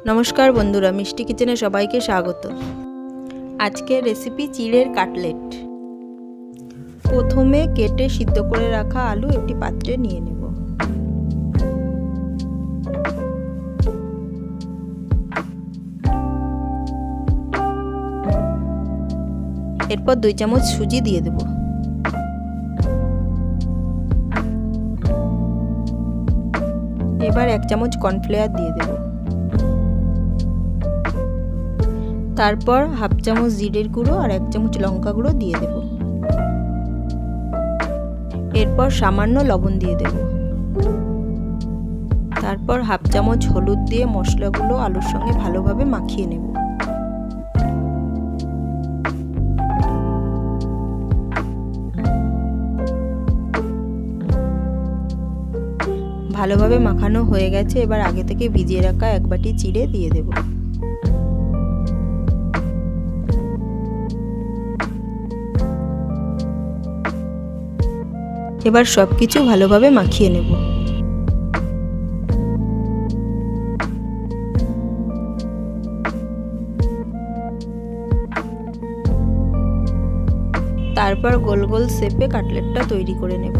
নমস্কার বন্ধুরা, মিষ্টি কিচেনে সবাইকে স্বাগত। আজকের রেসিপি চিড়ের কাটলেট। প্রথমে কেটে সিদ্ধ করে রাখা আলু একটি পাত্রে নিয়ে নেব। এরপর দুই চামচ সুজি দিয়ে দেব। এবার এক চামচ কর্নফ্লেয়ার দিয়ে দেব। তারপর হাফ চামচ জিরের গুঁড়ো আর এক চামচ লঙ্কা গুঁড়ো দিয়ে দেব। এরপর সামান্য লবণ দিয়ে দেব। তারপর হাফ চামচ হলুদ দিয়ে মশলাগুলো আলুর সঙ্গে ভালোভাবে মাখিয়ে নেব। ভালোভাবে মাখানো হয়ে গেছে, এবার আগে থেকে ভিজিয়ে রাখা এক বাটি চিড়ে দিয়ে দেব। এবার সব কিছু ভালোভাবে মাখিয়ে নেব। তারপর গোল গোল শেপে কাটলেটটা তৈরি করে নেব।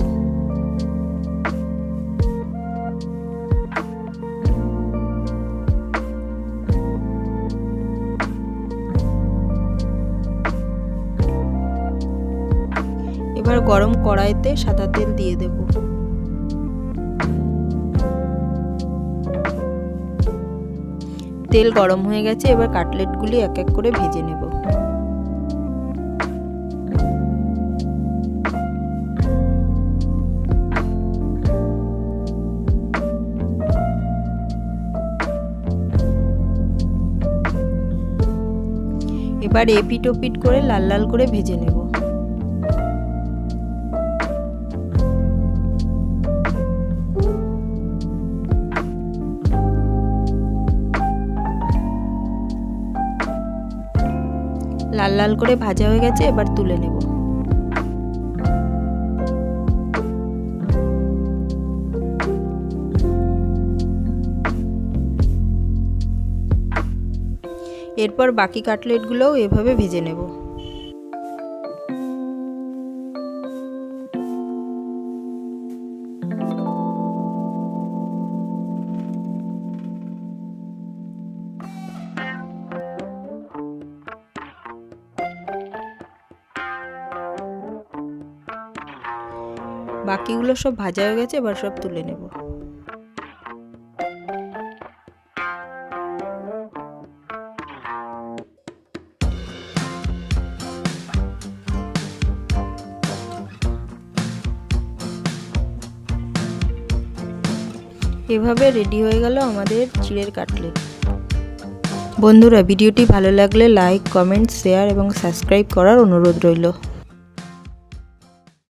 এবার গরম কড়াইতে সাদা তেল দিয়ে দেব। তেল গরম হয়ে গেছে, এবার কাটলেটগুলি এক এক করে ভেজে নেব। এবার এপিট ওপিট করে লাল লাল করে ভেজে নেব। লাল লাল করে ভাজা হয়ে গেছে, এবার তুলে নেব। এরপর বাকি কাটলেটগুলোও এভাবে ভেজে নেব। বাকিগুলো সব ভাজা হয়ে গেছে, এবার সব তুলে নেব। এভাবে রেডি হয়ে গেল আমাদের চিড়ের কাটলেট। বন্ধুরা, ভিডিওটি ভালো লাগলে লাইক, কমেন্ট, শেয়ার এবং সাবস্ক্রাইব করার অনুরোধ রইল।